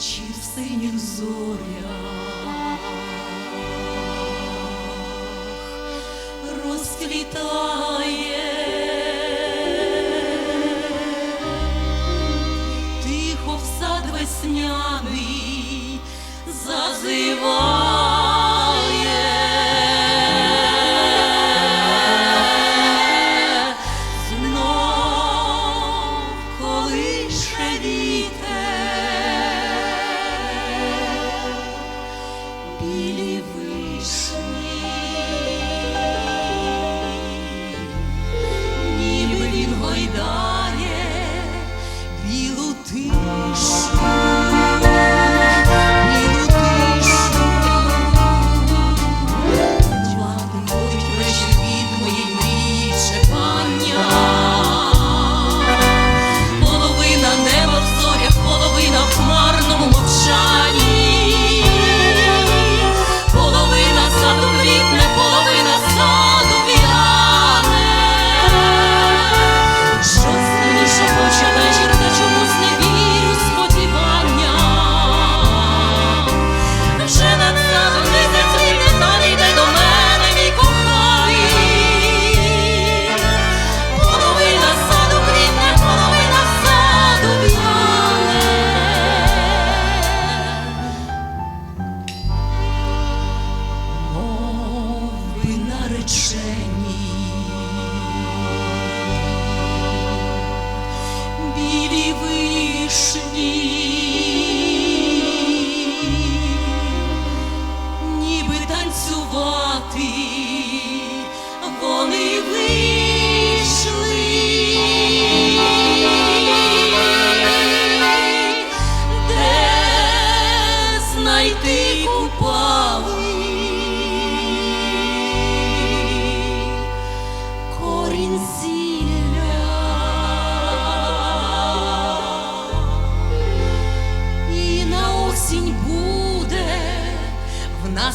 Чи в синіх зорях розквітає білу тишу.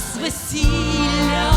нас весілля.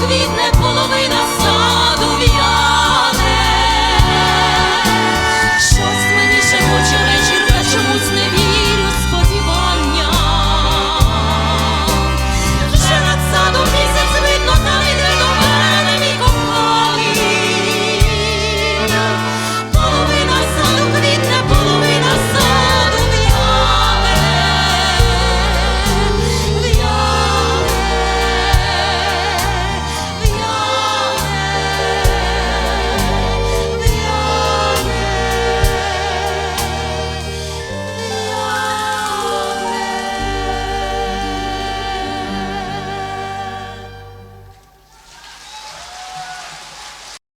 квітне.